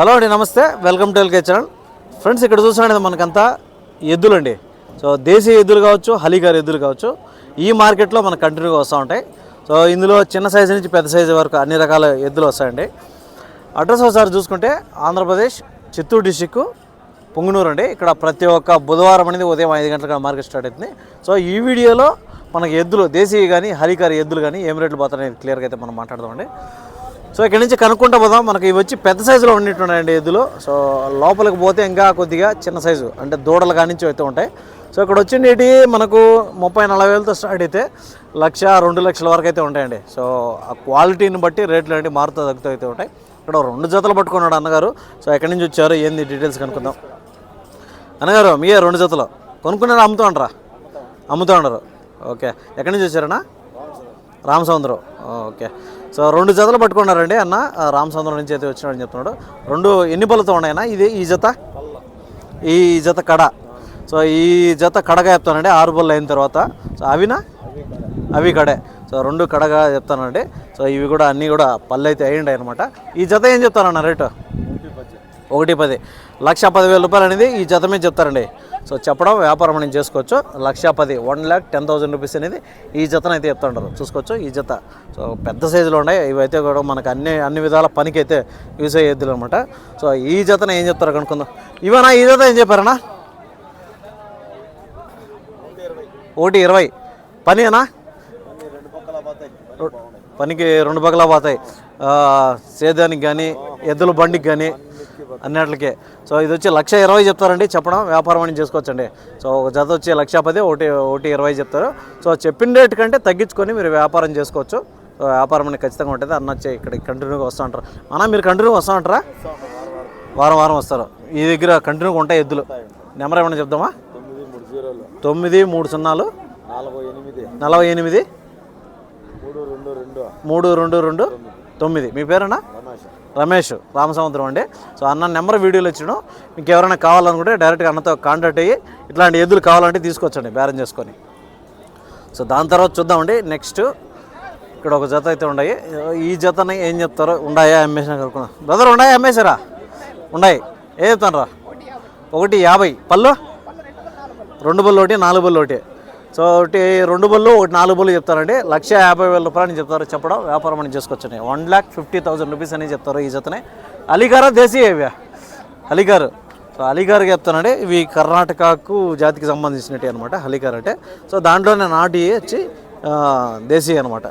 Hello అండి నమస్తే. Welcome to L K channel. Friends ఇక్కడ చూసినట్టు మనకంతా ఎద్దులండి సో దేశీయ ఎద్దులు కావచ్చు హలీగార్ ఎద్దులు కావచ్చు ఈ మార్కెట్లో మనకు కంటిన్యూగా వస్తూ ఉంటాయి. సో ఇందులో చిన్న సైజు నుంచి పెద్ద సైజు వరకు అన్ని రకాల ఎద్దులు వస్తాయండి. అడ్రస్ ఒకసారి చూసుకుంటే ఆంధ్రప్రదేశ్ చిత్తూరు డిస్టిక్ పొంగునూరు అండి. ఇక్కడ ప్రతి ఒక్క బుధవారం అనేది ఉదయం ఐదు గంటలకు మార్కెట్ స్టార్ట్ అవుతుంది. సో ఈ వీడియోలో మనకి ఎద్దులు దేశీయ కానీ హరికారి ఎద్దులు కానీ ఏం రేట్లు పోతాయనేది క్లియర్గా అయితే మనం మాట్లాడదామండి. సో ఇక్కడ నుంచి కనుక్కుంటా పోదాం. మనకి ఇవి వచ్చి పెద్ద సైజులో ఉన్నట్టున్నాయండి ఎద్దులు సో లోపలికి పోతే ఇంకా కొద్దిగా చిన్న సైజు అంటే దూడలు కానించి అయితే ఉంటాయి. సో ఇక్కడ వచ్చిండేటి మనకు ముప్పై నలభై వేలతో స్టార్ట్ అయితే లక్ష రెండు లక్షల వరకు అయితే ఉంటాయండి. సో ఆ క్వాలిటీని బట్టి రేట్లు అనేవి మారుతూ తగ్గుతూ అయితే ఉంటాయి. ఇక్కడ రెండు జతలు పట్టుకున్నాడు అన్నగారు. సో ఎక్కడి నుంచి వచ్చారు ఏంది డీటెయిల్స్ కనుక్కుందాం. అన్నగారు మీయే రెండు జతలు. కొనుక్కున్నారా అమ్ముతూ అంటారా అమ్ముతూ ఉండరు ఓకే. ఎక్కడి నుంచి వచ్చారన్నా? రామసముద్రం ఓకే. సో రెండు జతలు పట్టుకున్నారండి అన్న. ఆ, నుంచి అయితే వచ్చినాడని చెప్తున్నాడు. రెండు ఎన్ని పళ్ళతో ఉన్నాయన్న. ఇది ఈ జత? ఈ జత కడ. సో ఈ జత కడగా చెప్తానండి. ఆరు బళ్ళు అయిన తర్వాత. సో అవినా? అవి కడే. సో రెండు కడగా చెప్తానండి. సో ఇవి కూడా అన్నీ కూడా పళ్ళు అయితే అయ్యండి అనమాట ఈ జత ఏం చెప్తానన్న రేటు? ఒకటి పది. లక్ష పదివేల రూపాయలు అనేది ఈ జత మీద చెప్తారండి. సో చెప్పడం వ్యాపారం అనేది చేసుకోవచ్చు. లక్ష పది one lakh ten thousand rupees అనేది ఈ జతను అయితే చెప్తుంటారు. చూసుకోవచ్చు ఈ జత. సో పెద్ద సైజులో ఉన్నాయి. ఇవైతే కూడా మనకు అన్ని అన్ని విధాల పనికి అయితే యూస్ అయ్యేద్దులు అనమాట సో ఈ జతను ఏం చెప్తారు కనుక్కుందాం. ఇవనా ఈ జత ఏం చెప్పారన్నా ఒకటి ఇరవై. పనినా పనికి రెండు పక్కలా పోతాయి. సేద్యానికి కానీ ఎద్దుల బండికి కానీ అన్నిటికే. సో ఇది వచ్చి లక్ష ఇరవై చెప్తారండి. చెప్పడం వ్యాపారం అని చేసుకోవచ్చండి. సో ఒక జత వచ్చి లక్ష పది ఒకటి ఒకటి ఇరవై చెప్తారు. సో చెప్పిన రేట్ కంటే తగ్గించుకొని మీరు వ్యాపారం చేసుకోవచ్చు. సో వ్యాపారం అనేది ఖచ్చితంగా ఉంటుంది. అన్న వచ్చి ఇక్కడ కంటిన్యూగా వస్తూ ఉంటారు. అన్న మీరు కంటిన్యూగా వస్తూ ఉంటారా? వారం వారం వస్తారు. ఈ దగ్గర కంటిన్యూగా ఉంటాయి ఎద్దులు. నెంబర్ ఏమైనా చెప్దామా? తొమ్మిది మూడు సున్నాలు. నలభై ఎనిమిది. మూడు రెండు రెండు. తొమ్మిది. మీ పేరేనా రమేష్ రామసముద్రం అండి. సో అన్న నెంబర్ వీడియోలో ఇచ్చాను మీకు ఎవరైనా కావాలనుకుంటే డైరెక్ట్గా అన్నతో కాంటాక్ట్ అయ్యి ఇట్లాంటి ఎద్దులు కావాలంటే తీసుకొచ్చండి బేరం చేసుకొని. సో దాని తర్వాత చూద్దామండి. నెక్స్ట్ ఇక్కడ ఒక జత అయితే ఉన్నాయి. ఈ జతని ఏం చెప్తారో ఉండాయా అమ్మేసినా కనుక్కున్నా బ్రదర్ ఉండాయా అమ్మేశారా? ఉన్నాయి. ఏం చెప్తాను రా ఒకటి యాభై. పళ్ళు? రెండు బళ్ళు ఒకటి నాలుగు బళ్ళు ఒకటి. సో ఒకటి రెండు బళ్ళు ఒకటి నాలుగు బళ్ళు చెప్తారండి. లక్ష యాభై వేల రూపాయలు అని చెప్తారు చెప్పడం వ్యాపారం అని చేసుకోవచ్చండి one lakh fifty thousand rupees అని చెప్తారు ఈ జతనే. అలీగారా దేశీయ ఇవి అలీగారు సో అలీగారు చెప్తానండి. ఇవి కర్ణాటకకు జాతికి సంబంధించినవి అనమాట అలీగారు అంటే. సో దాంట్లోనే నాటి వచ్చి దేశీయ అనమాట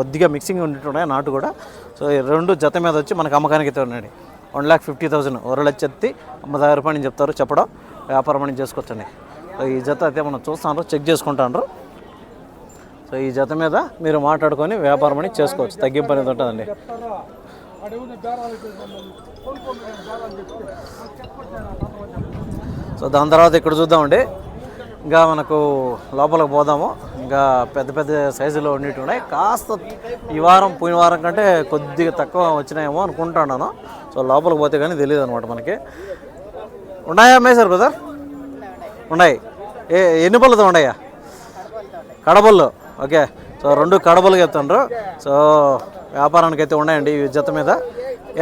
కొద్దిగా మిక్సింగ్ ఉంటుండే నాటు కూడా. సో ఈ రెండు జత మీద వచ్చి మనకు అమ్మకానికి అయితే ఉన్నాయండి వన్ ల్యాక్ ఫిఫ్టీ థౌసండ్ ఒక లక్ష ఎత్తి అమ్మదాయి రూపాయలు అని చెప్తారు చెప్పడం వ్యాపారం అని చేసుకోవచ్చండి సో ఈ జత అయితే మనం చూస్తాను చెక్ చేసుకుంటాను. సో ఈ జత మీద మీరు మాట్లాడుకొని వ్యాపారం అని చేసుకోవచ్చు. తగ్గింపు అనేది ఉంటుందండి. సో దాని తర్వాత ఇక్కడ చూద్దామండి. ఇంకా మనకు లోపలికి పోదాము. ఇంకా పెద్ద పెద్ద సైజులో ఉండేవి ఉన్నాయి. కాస్త ఈ వారం పోయిన వారం కంటే కొద్దిగా తక్కువ వచ్చినాయేమో అనుకుంటున్నాను. సో లోపలికి పోతే కానీ తెలియదు అనమాట మనకి. ఉన్నాయా మేసారు బ్రదర్? ఉన్నాయి. ఏ ఎన్ని పళ్ళతో ఉన్నాయా? కడబళ్ళు. ఓకే. సో రెండు కడబలు చెప్తుండ్రు. సో వ్యాపారానికి అయితే ఉన్నాయండి ఈ జత మీద.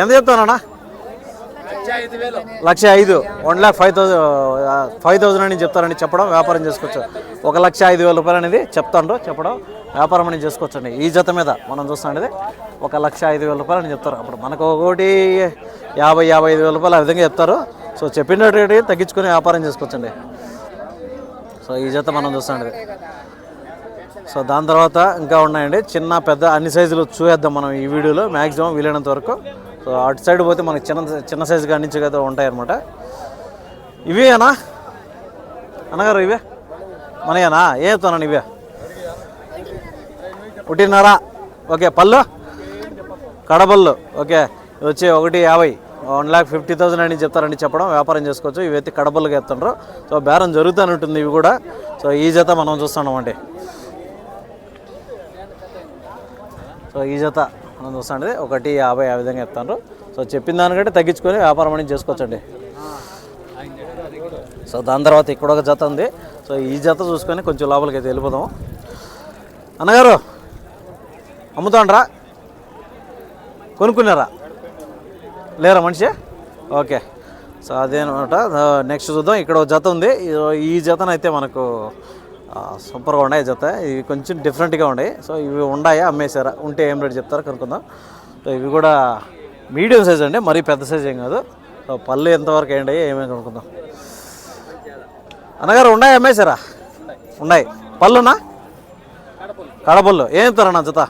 ఎంత చెప్తానన్నా లక్ష ఐదు. One lakh five thousand five thousand అని చెప్తారని చెప్పడం వ్యాపారం చేసుకోవచ్చు. ఒక లక్ష ఐదు వేల రూపాయలు అనేది చెప్తాండ్రు చెప్పడం వ్యాపారం అనేది చేసుకోవచ్చండి. ఈ జత మీద మనం చూస్తాండి ఒక లక్ష ఐదు వేల రూపాయలు అని చెప్తారు. అప్పుడు మనకు ఒకటి యాభై యాభై ఐదు వేల రూపాయలు ఆ విధంగా చెప్తారు. సో చెప్పిన రేటు తగ్గించుకొని వ్యాపారం చేసుకోవచ్చండి. సో ఈ జత మనం చూస్తాండి సో దాని తర్వాత ఇంకా ఉన్నాయండి. చిన్న పెద్ద అన్ని సైజులు చూసేద్దాం మనం ఈ వీడియోలో. మ్యాక్సిమం వీలైనంత వరకు. సో అటు సైడ్ పోతే మనకి చిన్న చిన్న సైజు కాడి నుంచి కదా ఉంటాయి అనమాట ఇవేనా అన్నగారు ఇవే? మనయేనా? ఏ చెప్తానండి ఇవే ఒకటిన్నర. ఓకే పళ్ళు? కడపళ్ళు. ఓకే వచ్చి ఒకటి యాభై. వన్ ల్యాక్ ఫిఫ్టీ థౌసండ్ అని చెప్తారని చెప్పడం వ్యాపారం చేసుకోవచ్చు. ఇవైతే కడబలుగా చెప్తుండ్రు సో బేరం జరుగుతూనే ఉంటుంది ఇవి కూడా. సో ఈ జత మనం చూస్తున్నాం అండి. సో ఈ జత మనం చూస్తాండి ఒకటి యాభై ఆ విధంగా చెప్తాను సో చెప్పిన దానికంటే తగ్గించుకొని వ్యాపారం అనేది చేసుకోవచ్చండి. సో దాని తర్వాత ఇక్కడ ఒక జత ఉంది. సో ఈ జత చూసుకొని కొంచెం లోపలికి అయితే వెళ్ళిపోదాము అన్నగారు అమ్ముతాండ్రా? కొనుక్కున్నారా? లేరా మనిషి? ఓకే. సో అదేనమాట. నెక్స్ట్ చూద్దాం. ఇక్కడ ఒక జత ఉంది. ఈ- జతనైతే మనకు సూపర్గా ఉన్నాయి జత. ఇవి కొంచెం డిఫరెంట్గా ఉన్నాయి. సో ఇవి ఉన్నాయా అమ్మేశారా? ఉంటే ఏం రేట్ చెప్తారా కనుక్కుందాం. సో ఇవి కూడా మీడియం సైజ్ అండి. మరీ పెద్ద సైజ్ ఏం కాదు. సో పళ్ళు ఎంతవరకు ఏంటి ఏమేమి కనుక్కుందాం. అన్నగారు ఉన్నాయి? అమ్మేశారా? ఉన్నాయి. పళ్ళునా? కడపళ్ళు. ఏం చెప్తారన్న జత?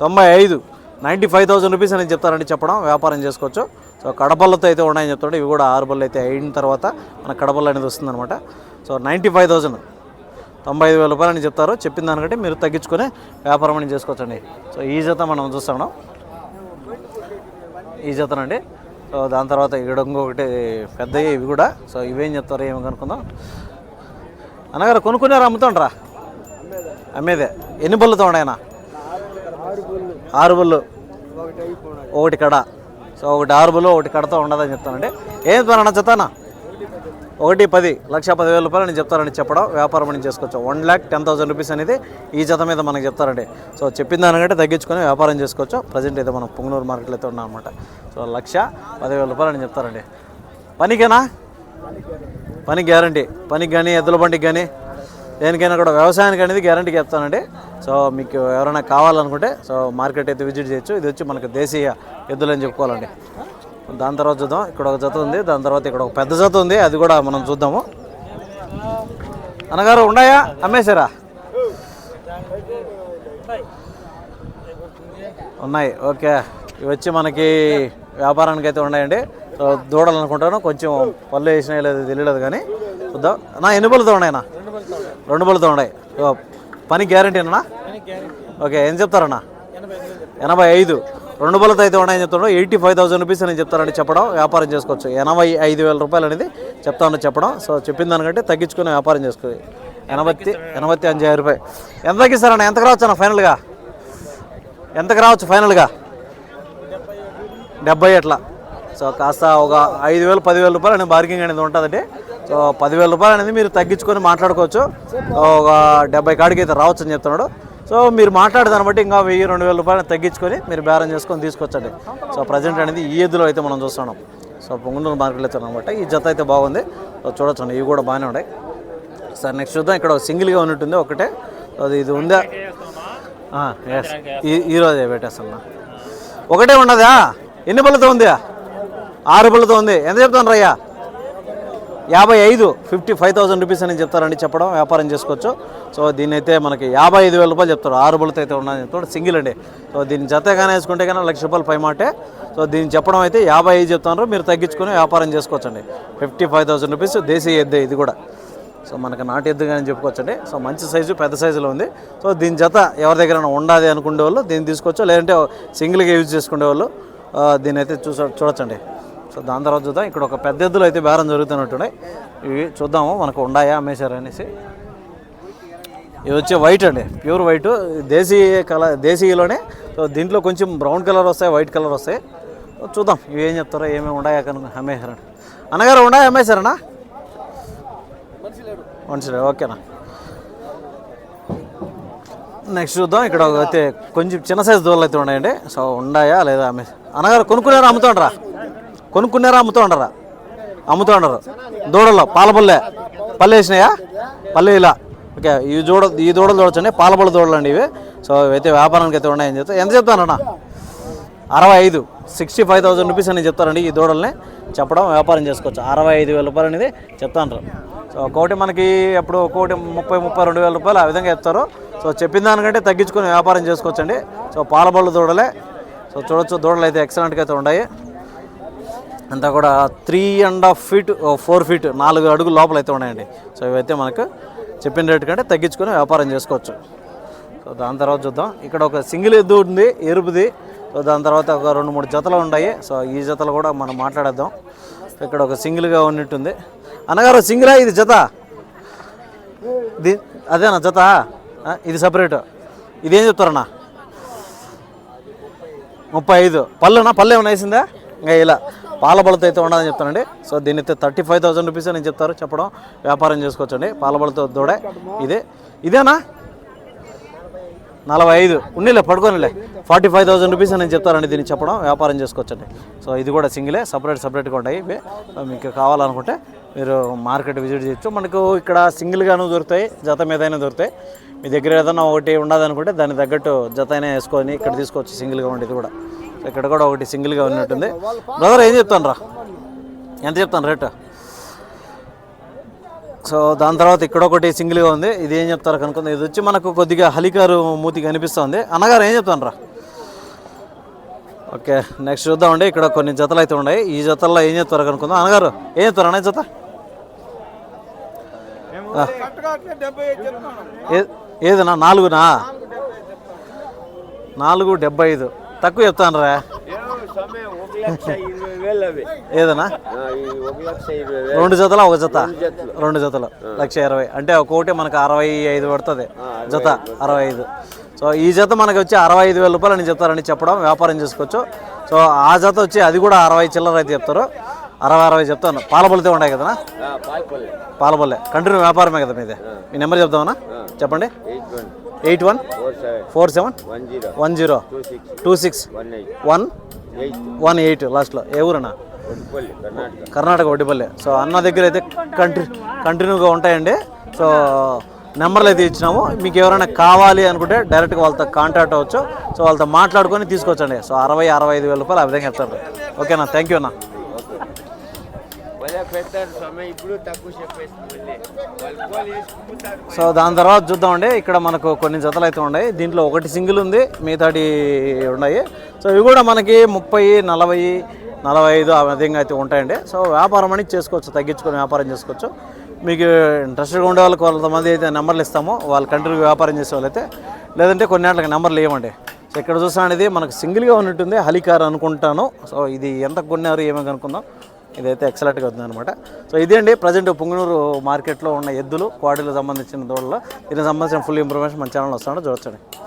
తొంభై ఐదు. నైంటీ ఫైవ్ థౌసండ్ రూపీస్ అని చెప్తారని చెప్పడం వ్యాపారం చేసుకోవచ్చు. సో కడపల్లతో అయితే ఉన్నాయని చెప్తాడు. ఇవి కూడా ఆరు బళ్ళు అయితే అయిన తర్వాత మన కడపల్లు అనేది వస్తుందన్నమాట. So ninety five thousand. తొంభై ఐదు వేల రూపాయలు అని చెప్తారు. చెప్పిన దానికంటే మీరు తగ్గించుకొని వ్యాపారం అని చేసుకోవచ్చండి. సో ఈ జత మనం చూస్తాం ఈ జతనండి. సో దాని తర్వాత ఇక్కడ ఇంకొకటి పెద్దవి ఇవి కూడా. సో ఇవేం చెప్తారు ఏమి కనుక్కుందాం. అన్నగారు కొనుక్కున్నారు అమ్ముతుండ్రా? అమ్మేదే. ఎన్ని బళ్ళుతో ఉన్నాయన ఆరుబుల్ ఒకటి కడ. సో ఒకటి ఆరుబులు ఒకటి కడతో ఉండదని చెప్తానండి. ఏం చెప్తానన్న చెప్తానా? ఒకటి పది లక్ష పదివేల రూపాయలు నేను చెప్తారని చెప్పడం వ్యాపారం అని చేసుకోవచ్చు. One lakh ten thousand rupees అనేది ఈ జత మీద మనకి చెప్తారండి. సో చెప్పిన దానికంటే తగ్గించుకొని వ్యాపారం చేసుకోవచ్చు. ప్రజెంట్ అయితే మనం పొంగనూరు మార్కెట్లో అయితే ఉన్నాం అనమాట సో లక్ష పదివేల రూపాయలు అని చెప్తారండి. పనికేనా పని గ్యారంటీ. పనికి కానీ ఎద్దుల బండికి కానీ దేనికైనా కూడా వ్యవసాయానికి అనేది గ్యారంటీ చెప్తానండి. సో మీకు ఎవరైనా కావాలనుకుంటే సో మార్కెట్ అయితే విజిట్ చేయొచ్చు. ఇది వచ్చి మనకు దేశీయ ఎద్దులు అని చెప్పుకోవాలండి. దాని తర్వాత చూద్దాం. ఇక్కడ ఒక జత ఉంది. దాని తర్వాత ఇక్కడ ఒక పెద్ద జత ఉంది. అది కూడా మనం చూద్దాము. అన్నగారు ఉన్నాయా? అమ్మేశారా? ఉన్నాయి. ఓకే. ఇవి వచ్చి మనకి వ్యాపారానికి అయితే ఉన్నాయండి దూడలు అనుకుంటాను. కొంచెం పళ్ళు వేసినాయి లేదు తెలియలేదు కానీ నా ఎన్ని పళ్ళుతో ఉన్నాయన్నా? రెండు పళ్ళుతో ఉన్నాయి. పని గ్యారంటీనా ఓకే ఏం చెప్తారన్నా? ఎనభై ఐదు రెండు బలతో అయితే ఉన్నాయని చెప్తాడు ఎయిటీ ఫైవ్ థౌసండ్ రూపీస్ అని చెప్తారని చెప్పడం వ్యాపారం చేసుకోవచ్చు. ఎనభై ఐదు వేల రూపాయలు అనేది చెప్తానని చెప్పడం. సో చెప్పిన దానికంటే తగ్గించుకొని వ్యాపారం చేసుకో. ఎనభై ఎనభై అഞ്ചు రూపాయలు. ఎంత తగ్గిస్తారన్న ఎంతకు రావచ్చు అన్న ఫైనల్గా? ఎంతకు రావచ్చు ఫైనల్గా? డెబ్బై ఎట్లా సో కాస్త ఒక ఐదు వేలు పదివేల రూపాయలు అనేది బార్గింగ్ అనేది ఉంటుందండి. సో పదివేల రూపాయలు అనేది మీరు తగ్గించుకొని మాట్లాడుకోవచ్చు. ఒక డెబ్బై కాడికి అయితే రావచ్చు అని చెప్తున్నాడు. సో మీరు మాట్లాడేదాన్ని బట్టి ఇంకా వెయ్యి రెండు వేల రూపాయలు తగ్గించుకొని మీరు బేరం చేసుకొని తీసుకొచ్చండి. సో ప్రజెంట్ అనేది ఈ ఎద్దులో అయితే మనం చూస్తున్నాం. సో పొంగునూరు మార్కెట్లో అయితే అనమాట ఈ జత అయితే బాగుంది. సో చూడొచ్చండి ఇవి కూడా బాగానే ఉన్నాయి. సార్ నెక్స్ట్ చూద్దాం. ఇక్కడ సింగిల్గా ఉన్నట్టుంది ఒకటే. అది ఇది ఉందా? ఎస్ ఈ ఈరోజే పెట్టేస్తున్నా ఒకటే ఉండదా ఎన్ని బళ్ళతో ఉందా ఆరు బళ్ళతో ఉంది. ఎంత చెప్తాను రయ్యా? యాభై ఐదు ఫిఫ్టీ ఫైవ్ థౌసండ్ రూపీస్ అని చెప్తారండి చెప్పడం వ్యాపారం చేసుకోవచ్చు. సో దీని అయితే మనకి యాభై ఐదు వేల రూపాయలు చెప్తారు. ఆరు బళ్ళతో అయితే ఉన్నది చెప్తాడు సింగిల్ అండి. సో దీని జత కానీ వేసుకుంటే కానీ లక్ష రూపాయలు పై మాటే. సో దీన్ని చెప్పడం అయితే యాభై ఐదు చెప్తున్నారు. మీరు తగ్గించుకొని వ్యాపారం చేసుకోవచ్చండి. ఫిఫ్టీ ఫైవ్ థౌసండ్ రూపీస్ దేశీయ ఎద్దే ఇది కూడా. సో మనకు నాటు ఎద్దు కానీ చెప్పుకోవచ్చండి. సో మంచి సైజు పెద్ద సైజులో ఉంది. సో దీని జత ఎవరి దగ్గర ఉండాలి అనుకునే వాళ్ళు దీన్ని తీసుకోవచ్చు. లేదంటే సింగిల్గా యూజ్ చేసుకునే వాళ్ళు దీని దీన్ని అయితే చూస చూడొచ్చండి. సో దాని తర్వాత చూద్దాం. ఇక్కడ ఒక పెద్ద ఎద్దులు అయితే బేరం జరుగుతున్నట్టున్నాయి. ఇవి చూద్దాము మనకు ఉండాయా అమ్మేశారు అనేసి. ఇవి వచ్చే వైట్ అండి. ప్యూర్ వైట్ దేశీయ కలర్ దేశీయలోనే సో దీంట్లో కొంచెం బ్రౌన్ కలర్ వస్తాయి వైట్ కలర్ వస్తాయి. చూద్దాం. ఇవి ఏం చెప్తారో ఏమేమి ఉన్నాయా కనుక అమ్మేశారండి అన్నగారు ఉన్నాయా అమ్మేశారనా? మనుషులే ఓకేనా. నెక్స్ట్ చూద్దాం. ఇక్కడ ఒక అయితే కొంచెం చిన్న సైజు దూరాలు అయితే ఉన్నాయండి. సో ఉన్నాయా లేదా అమ్మే అన్నగారు కొనుక్కున్నారా అమ్ముతాండ్రా? కొనుక్కున్నారా అమ్ముతూ అమ్ముతూ ఉండరు దూడల్లో పాలపల్లె పల్లె వేసినాయా? పల్లె ఇలా. ఓకే ఈ దూడ ఈ దూడలు చూడొచ్చండి. పాలపల్ల దూడలు అండి ఇవి. సో అయితే వ్యాపారానికి అయితే ఉన్నాయని చెప్తా. ఎంత చెప్తానన్నా? అరవై ఐదు. సిక్స్టీ ఫైవ్ థౌసండ్ రూపీస్ అని చెప్తారండి ఈ దూడల్ని. చెప్పడం వ్యాపారం చేసుకోవచ్చు. అరవై ఐదు వేల రూపాయలు అనేది చెప్తాను సో ఒకటి మనకి ఎప్పుడు ఒకటి ముప్పై ముప్పై రెండు వేల రూపాయలు ఆ విధంగా చెప్తారు. సో చెప్పిన దానికంటే తగ్గించుకొని వ్యాపారం చేసుకోవచ్చండి. సో పాలబళ్ళు దూడలే. సో చూడొచ్చు దూడలు అయితే ఎక్సలెంట్గా అయితే ఉన్నాయి. అంతా కూడా three and half feet four feet నాలుగు అడుగులు లోపల అయితే ఉన్నాయండి. సో ఇవైతే మనకు చెప్పిన రేటు కంటే తగ్గించుకొని వ్యాపారం చేసుకోవచ్చు. సో దాని తర్వాత చూద్దాం. ఇక్కడ ఒక సింగిల్ ఎద్దు ఉంది ఎరుపుది. సో దాని తర్వాత ఒక రెండు మూడు జతలు ఉన్నాయి. సో ఈ జతలు కూడా మనం మాట్లాడేద్దాం. ఇక్కడ ఒక సింగిల్గా ఉన్నట్టుంది. అన్నగారు సింగిలా ఇది జత? ఇది అదేనా జత? ఇది సపరేట్ ఇదేం చెప్తారన్నా? ముప్పై ఐదు. పళ్ళునా? పళ్ళు ఏమైనా వేసిందా? ఇంకా ఇలా. పాల బలతో అయితే ఉండదని చెప్తానండి. సో దీని అయితే థర్టీ ఫైవ్ థౌసండ్ రూపీస్ అని చెప్తారు చెప్పడం వ్యాపారం చేసుకోవచ్చండి. పాల బలతో దూడే ఇదే. ఇదేనా? నలభై ఐదు. ఉన్నిలే పడుకోనిలే. ఫార్టీ ఫైవ్ థౌసండ్ రూపీస్ అని చెప్తారండి దీన్ని చెప్పడం వ్యాపారం చేసుకోవచ్చండి. సో ఇది కూడా సింగిలే సపరేట్ సపరేట్గా ఉంటాయి. ఇవి మీకు కావాలనుకుంటే మీరు మార్కెట్ విజిట్ చేయొచ్చు. మనకు ఇక్కడ సింగిల్గాను దొరుకుతాయి జత మీదైనా దొరుకుతాయి. మీ దగ్గర ఏదైనా ఒకటి ఉండదనుకుంటే దాని తగ్గట్టు జత అయినా వేసుకొని ఇక్కడ తీసుకోవచ్చు సింగిల్గా ఉండేది కూడా. ఇక్కడ కూడా ఒకటి సింగిల్గా ఉన్నట్టుంది. బ్రదర్ ఏం చెప్తాను రా ఎంత చెప్తాను రేటు? సో దాని తర్వాత ఇక్కడ ఒకటి సింగిల్గా ఉంది. ఇది ఏం చెప్తారు కనుక్కుంది. ఇది వచ్చి మనకు కొద్దిగా హలికారు మూతి కనిపిస్తుంది. అన్నగారు ఏం చెప్తాను రా ఓకే నెక్స్ట్ చూద్దామండి. ఇక్కడ కొన్ని జతలు అయితే ఉన్నాయి. ఈ జతల్లో ఏం చెప్తారు కనుక్కుందాం. అన్నగారు ఏం చెప్తారు? అన్న జత? ఏదన్నా నాలుగునా? నాలుగు డెబ్బై ఐదు. తక్కువ చెప్తాను రా ఏదన్నా? రెండు జతల ఒక జత. రెండు జతలు. లక్ష ఇరవై. అంటే ఒక్కొక్కటి మనకు అరవై ఐదు పడుతుంది. జత అరవై ఐదు. సో ఈ జత మనకి వచ్చి అరవై ఐదు వేల రూపాయలు అని చెప్తారని చెప్పడం వ్యాపారం చేసుకోవచ్చు. సో ఆ జత వచ్చి అది కూడా అరవై చిల్లర అయితే చెప్తారు. అరవై అరవై చెప్తాను. పాలపల్లితే ఉన్నాయి కదా పాలపల్లె. కంటిన్యూ వ్యాపారమే కదా మీది? మీ నెంబర్ చెప్తామన్నా చెప్పండి. Eight one? Four seven? One zero. Two six? One? One eight లాస్ట్లో. ఏ ఊరన్నా? కర్ణాటక ఒడ్డిపల్లి సో అన్న దగ్గర అయితే కంటి కంటిన్యూగా ఉంటాయండి. సో నెంబర్లు అయితే ఇచ్చినాము. మీకు ఎవరైనా కావాలి అనుకుంటే డైరెక్ట్గా వాళ్ళతో కాంటాక్ట్ అవ్వచ్చు. సో వాళ్ళతో మాట్లాడుకొని తీసుకోవచ్చండి సో అరవై అరవై ఐదు వేల రూపాయలు ఆ విధంగా చెప్తారు. ఓకేనా? థ్యాంక్ యూ అన్న. ఇప్పుడు తక్కువ చెప్పేస్తుంది సో దాని తర్వాత చూద్దామండి. ఇక్కడ మనకు కొన్ని జతలు అయితే ఉన్నాయి. దీంట్లో ఒకటి సింగిల్ ఉంది మిగతాటి ఉన్నాయి. సో ఇవి కూడా మనకి ముప్పై నలభై నలభై ఐదు ఆ విధంగా అయితే ఉంటాయండి. సో వ్యాపారం అని చేసుకోవచ్చు తగ్గించుకొని వ్యాపారం చేసుకోవచ్చు. మీకు ఇంట్రెస్ట్గా ఉండే వాళ్ళకి కొంతమంది అయితే నెంబర్లు ఇస్తాము. వాళ్ళు కంటిన్యూ వ్యాపారం చేసే వాళ్ళైతే లేదంటే కొన్ని ఏళ్ళకి నెంబర్లు ఇవ్వండి సో ఇక్కడ చూసాను అనేది మనకు సింగిల్గా ఉన్నట్టుంది హలికార్ అనుకుంటాను. సో ఇది ఎంత కొన్నారు ఏమో కనుక్కుందాం. ఇదైతే ఎక్సలెంట్గా ఉంది అనమాట సో ఇదే అండి ప్రజెంట్ పుంగనూరు మార్కెట్లో ఉన్న ఎద్దులు క్వాడీలకు సంబంధించిన దూడలు. దీనికి సంబంధించిన ఫుల్ ఇన్ఫర్మేషన్ మన ఛానల్ వస్తాను చూడొచ్చండి.